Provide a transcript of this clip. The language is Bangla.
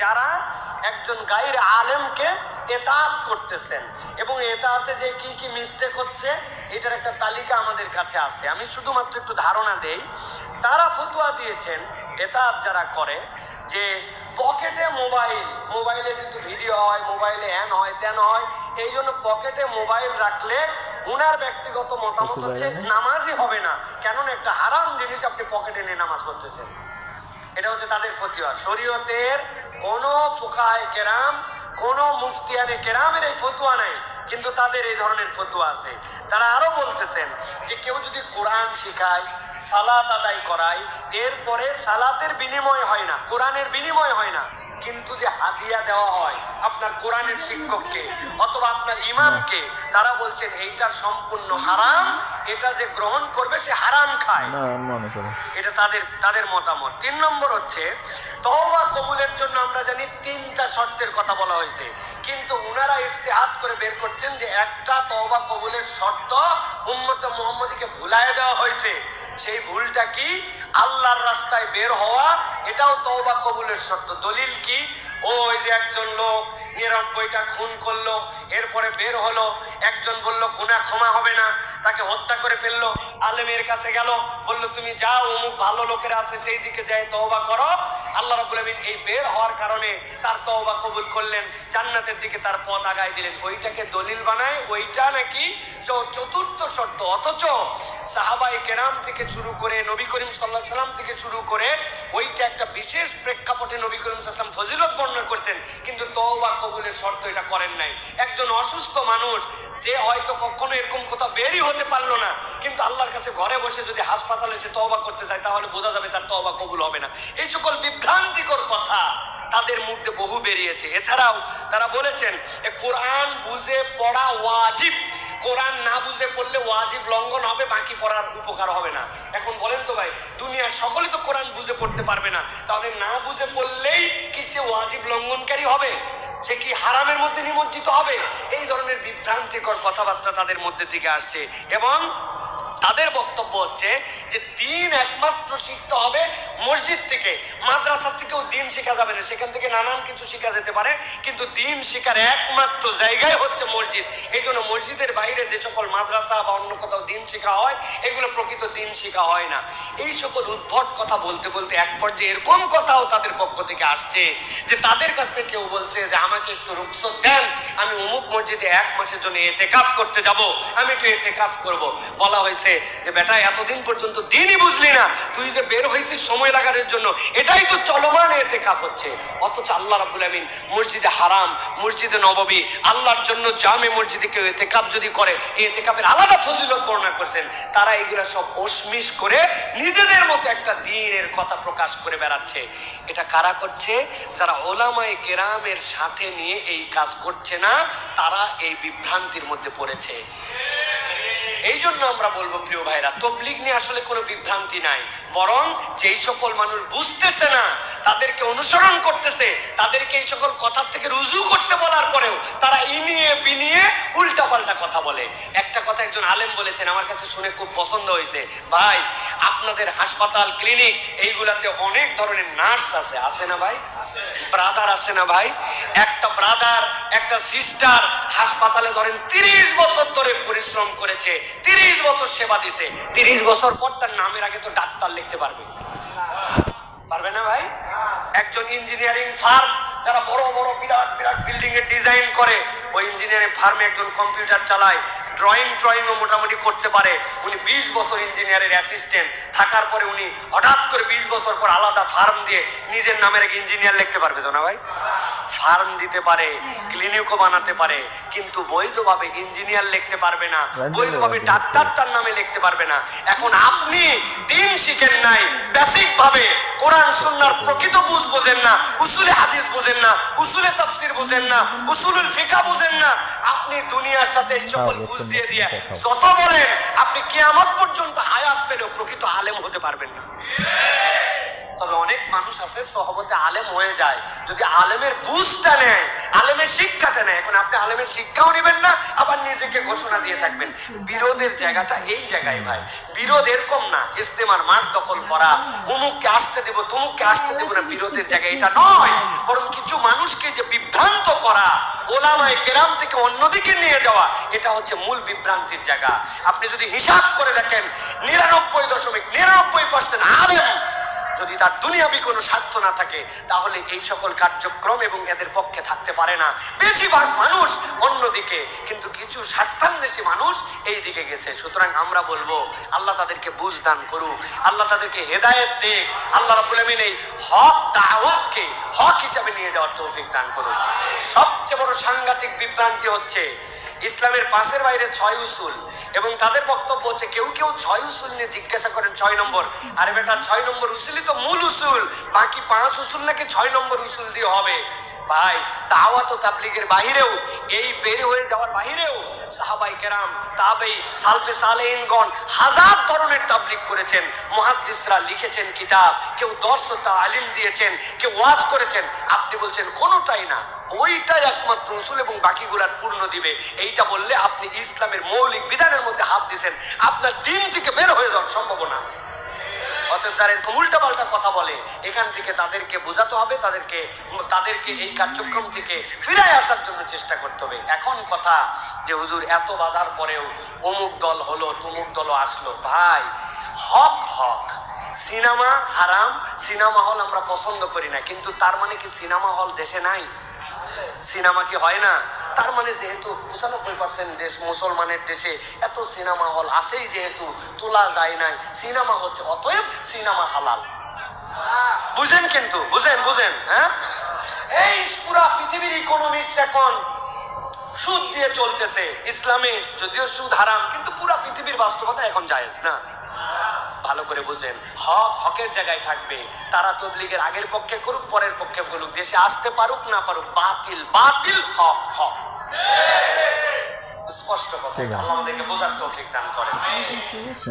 যারা একজন গায়ের আলেমকে এতাত করতেছেন। এবং এতাতে যে কি কি মিস্টেক হচ্ছে এটার একটা তালিকা আমাদের কাছে আছে। আমি শুধুমাত্র একটু ধারণা দেই তারা ফতুয়া দিয়েছেন এতাত যারা করে যে পকেটে মোবাইল মোবাইলে যেহেতু ভিডিও হয় মোবাইলে হ্যান হয় ত্যান হয় এই জন্য পকেটে মোবাইল রাখলে উনার ব্যক্তিগত মতামত হচ্ছে নামাজই হবে না। কেননা একটা হারাম জিনিস আপনি পকেটে নিয়ে নামাজ পড়তেছেন। এটা হচ্ছে তাদের ফতুয়া। শরীয়তের কোন ফুকায় কেরাম, কোন মুফতিয়ানে কেরামের এই ফতুয়া নাই, কিন্তু তাদের এই ধরনের ফতুয়া আছে। তারা আরও বলতেছেন যে কেউ যদি কোরআন শিখায়, সালাত আদায় করায়, এরপরে সালাতের বিনিময় হয় না, কোরআনের বিনিময় হয় না, কিন্তু যে হাদিয়া দেওয়া হয় আপনার কোরআনের শিক্ষককে অথবা আপনার ইমামকে, তারা বলছেন এইটা সম্পূর্ণ হারাম এটা যে গ্রহণ করবে সে হারাম খায়। না মনে করি এটা তাদের তাদের মতামত। তিন নম্বর হচ্ছে তওবা কবুলের জন্য আমরা জানি তিনটা শর্তের কথা বলা হয়েছে। কিন্তু উনারা ইস্তেহাত করে বের করছেন যে একটা তওবা কবুলের শর্ত উম্মত মোহাম্মদীকে ভুলায় দেওয়া হয়েছে। সেই ভুলটা কি? আল্লাহর রাস্তায় বের হওয়া এটাও তওবা কবুলের শর্ত। দলিল কি? ওই যে একজন লোক নিরানব্বইটা খুন করল এরপরে বের হলো একজন বলল গুনাহ ক্ষমা হবে না। তাকে হত্যা করে ফেলল, আলেমের কাছে গেল, বলল, তুমি যাও, অমুক ভালো লোকেরা আছে, সেই দিকে যাই, তওবা করো। আল্লাহ রাব্বুল আমিন এই বের হওয়ার কারণে তার তওবা কবুল করলেন, জান্নাতের দিকে তার পথ আগায় দিলেন। ওইটাকে দলিল বানায়, ওইটা নাকি চতুর্থ শর্ত। অথচ সাহাবাই কেরাম থেকে শুরু করে নবী করিম সাল্লাহ সাল্লাম থেকে শুরু করে ওইটা একটা বিশেষ প্রেক্ষাপটে নবী করিম সাল্লাম ফজিলত বর্ণনা করছেন, কিন্তু তওবা কবুলের শর্ত এটা করেন নাই। একজন অসুস্থ মানুষ যে হয়তো কখনো এরকম কোথাও বেরই হতে পারল না, কিন্তু আল্লাহর কাছে ঘরে বসে যদি হাসপাতালে এসে তওবা করতে চায় তাহলে বোঝা যাবে তার তওবা কবুল হবে না। এই সকল বিভ্রান্তিকর কথা তাদের মধ্যে বহু বেরিয়েছে। এছাড়াও তারা বলেছেন কোরআন বুঝে পড়া ওয়াজিব। কোরআন না বুঝে পড়লে ওয়াজিব লঙ্ঘন হবে, বাকি পড়ার উপকার হবে না। এখন বলেন তো ভাই, দুনিয়ার সকলে তো কোরআন বুঝে পড়তে পারবে না। তাহলে না বুঝে পড়লেই কি সে ওয়াজিব লঙ্ঘনকারী হবে? সে কি হারামের মধ্যে নিমজ্জিত হবে? এই ধরনের বিভ্রান্তিকর কথাবার্তা তাদের মধ্যে থেকে আসছে। এবং তাদের বক্তব্য হচ্ছে যে দিন একমাত্র শিখতে হবে মসজিদ থেকে, মাদ্রাসা থেকেও দিন শেখা যাবে না। সেখান থেকে নানান কিছু শেখা যেতে পারে, কিন্তু দিন শেখার একমাত্র জায়গায় হচ্ছে মসজিদ। এই জন্য মসজিদের বাইরে যে সকল মাদ্রাসা বা অন্য কোথাও দিন শেখা হয়, এগুলো প্রকৃত দিন শেখা হয় না। এই সকল উদ্ভট কথা বলতে বলতে এক পর্যায়ে এরকম কথাও তাদের পক্ষ থেকে আসছে যে তাদের কাছ থেকে কেউ বলছে যে, আমাকে একটু রুখসত দেন, আমি অমুক মসজিদে এক মাসের জন্য এতেকাফ করতে যাব, আমি একটু এতেকাফ করব। বলা হয়েছে যে বেটা, এতদিন পর্যন্ত দিনই বুঝলি না, তুই যে বের হয়েছিস সময় লাগানোর জন্য, এটাই তো চলমান এতেকাফ হচ্ছে। অথচ আল্লাহ রাব্বুল আমিন মসজিদে হারাম, মসজিদে নববী, আল্লাহর জন্য জামে মসজিদে কেউ এতেকাফ যদি করে, এই এতেকাফের আলাদা ফজিলত বর্ণনা করছেন। তারা এগুলো সব অসমিস করে নিজেদের মতো একটা দিনের কথা প্রকাশ করে বেড়াচ্ছে। এটা কারা করছে? যারা ওলামায়ে কেরামের সাথে নিয়ে এই কাজ করছে না, তারা এই বিভ্রান্তির মধ্যে পড়েছে। এই জন্য আমরা বলব, প্রিয় ভাইরা, তবলিগ নিয়ে আসলে কোনো বিভ্রান্তি নাই। বরং যেই সকল মানুষ বুঝতেছে না, তাদেরকে অনুসরণ করতেছে, তাদেরকে এই সকল কথার থেকে রুজু করতে বলার পরেও তারা ইনিয়ে বিনিয়ে উল্টা পাল্টা কথা বলে। কথা একজন আলেম বলেছেন আমার কাছে শুনে খুব পছন্দ হয়েছে। ভাই আপনাদের হাসপাতাল ক্লিনিক এইগুলাতে অনেক ধরনের নার্স আছে। আছে না ভাই? ব্রাদার আছে না ভাই? একটা ব্রাদার একটা সিস্টার হাসপাতালে ধরেন তিরিশ বছর ধরে পরিশ্রম করেছে তিরিশ বছর সেবা দিছে। তিরিশ বছর পর তার নামের আগে তো ডাক্তার লিখতে পারবে। পারবে না ভাই? একজন ইঞ্জিনিয়ারিং ফার্ম যারা বড় বড় বিরাট বিরাট বিল্ডিং এর ডিজাইন করে ওই ইঞ্জিনিয়ারিং ফার্মে একজন কম্পিউটার চালায় ড্রয়িং ড্রয়িংও মোটামুটি করতে পারে। উনি বিশ বছর ইঞ্জিনিয়ারের অ্যাসিস্ট্যান্ট থাকার পরে উনি হঠাৎ করে বিশ বছর পর আলাদা ফার্ম দিয়ে নিজের নামের এক ইঞ্জিনিয়ার লিখতে পারবে তো না ভাই। ফার্ম দিতে পারে ক্লিনিকও বানাতে পারে কিন্তু বৈধভাবে ইঞ্জিনিয়ার লিখতে পারবে না বৈধভাবে ডাক্তার তার নামে লিখতে পারবে না। এখন আপনি দিন শিখেন নাই বেসিক ভাবে কোরআন সুন্নার প্রকৃত বুঝ বোঝেন না উসুলে হাদিস বোঝেন না উসুলে তাফসির বোঝেন না উসুলুল ফিকা বোঝেন না। আপনি দুনিয়ার সাথে এই সকল বুঝ দিয়ে দিয়ে যত বলেন আপনি কিয়ামত পর্যন্ত হায়াত পেলেও প্রকৃত আলেম হতে পারবেন না। মানুষ আছে, সহবতে আলেম হয়ে যায়। যদি আলেমের বুঝটা নেয়, আলেমের শিক্ষাটা নেয়, এখন আপনি আলেমের শিক্ষাও নেবেন না, আবার নিজেকে ঘোষণা দিয়ে থাকবেন। বিরোধের জায়গাটা এই জায়গায় ভাই। বিরোধ এরকম না ইস্তেমার মাঠ দখল করা অমুককে আসতে দেব, তমুককে আসতে দেব না, বিরোধের জায়গা এটা নয়। বরং কিছু মানুষকে যে বিভ্রান্ত করা, ওলামায় কেরাম থেকে অন্যদিকে নিয়ে যাওয়া, এটা হচ্ছে মূল বিভ্রান্তির জায়গা। আপনি যদি হিসাব করে দেখেন, নিরানব্বই দশমিক নিরানব্বই পার্সেন্ট আলেম যদি তার দুনিয়াবি কোনো স্বার্থ না থাকে, তাহলে এই সকল কার্যক্রম এবং এদের পক্ষে থাকতে পারে না। বেশিরভাগ মানুষ অন্যদিকে কিন্তু কিছু স্বার্থান্বেষী মানুষ এই দিকে গেছে। সুতরাং আমরা বলব, আল্লাহ তাদেরকে বুঝ দান করুক, আল্লাহ তাদেরকে হেদায়েত দেখ আল্লাহ রাব্বুল আমিন এই হক দাওয়াতকে হক হিসাবে নিয়ে যাওয়ার তৌফিক দান করুক। সবচেয়ে বড় সাংঘাতিক বিভ্রান্তি হচ্ছে ইসলামের পাশের বাইরে ছয় উসুল এবং তাদের বক্তব্য হচ্ছে, কেউ কেউ ছয় উসুল নিয়ে জিজ্ঞাসা করেন, ছয় নম্বর। আরে বেটা, ছয় নম্বর উসুলই তো মূল উসুল, বাকি পাঁচ উসুল নাকি ছয় নম্বর উসুল দিয়ে হবে? ভাই, দাওয়াত তাবলিগের বাহিরেও, এই বের হয়ে যাওয়ার বাহিরেও সাহাবাই কেরাম, তাবেই, সালফে সালেহিনগণ হাজার ধরনের তাবলিগ করেছেন। মুহাদ্দিসরা লিখেছেন কিতাব, কেউ দর্শ আলিম দিয়েছেন, কেউ ওয়াজ করেছেন। আপনি বলছেন, কোনোটাই না। ওইটাই একমাত্র উসুল এবং বাকিগুলার পূর্ণ দিবে। এইটা বললে আপনি ইসলামের মৌলিক বিধানের মধ্যে হাত দিছেন। আপনার দিন থেকে বের হয়ে যাওয়ার সম্ভাবনা আছে। অতএব যারা এরকম উল্টা পাল্টা কথা বলে, এখান থেকে তাদেরকে বোঝাতে হবে, তাদেরকে তাদেরকে এই কার্যক্রম থেকে ফিরায় আসার জন্য চেষ্টা করতে হবে। এখন কথা যে হুজুর, এত বাধার পরেও অমুক দল হলো, তমুক দলও আসলো। ভাই, হক হক। সিনেমা হারাম, সিনেমা হল আমরা পছন্দ করি না, কিন্তু তার মানে কি সিনেমা হল দেশে নাই? সিনেমা কি হয় না? তার মানে যেহেতু পঁচানব্বই পার্সেন্ট দেশ মুসলমানের দেশে এত সিনেমা হল আছেই যেহেতু, তোলা যায় নাই। সিনেমা হচ্ছে, অতএব সিনেমা হালাল। বুঝেন কিন্তু, বুঝেন বুঝেন হ্যাঁ? এই পুরা পৃথিবীর ইকোনমিক্স এখন সুদ দিয়ে চলতেছে, ইসলামে যদিও সুদ হারাম, কিন্তু পুরা পৃথিবীর বাস্তবতা এখন জায়েজ, না? ভালো করে বুঝেন। হক হকের জায়গায় থাকবে। তারা তবলিগের আগের পক্ষে করুক পরের পক্ষে করুক দেশে আসতে পারুক না পারুক বাতিল বাতিল হক হক। স্পষ্ট কথা। আল্লাহ আমাদেরকে বোঝার তৌফিক দান করেন।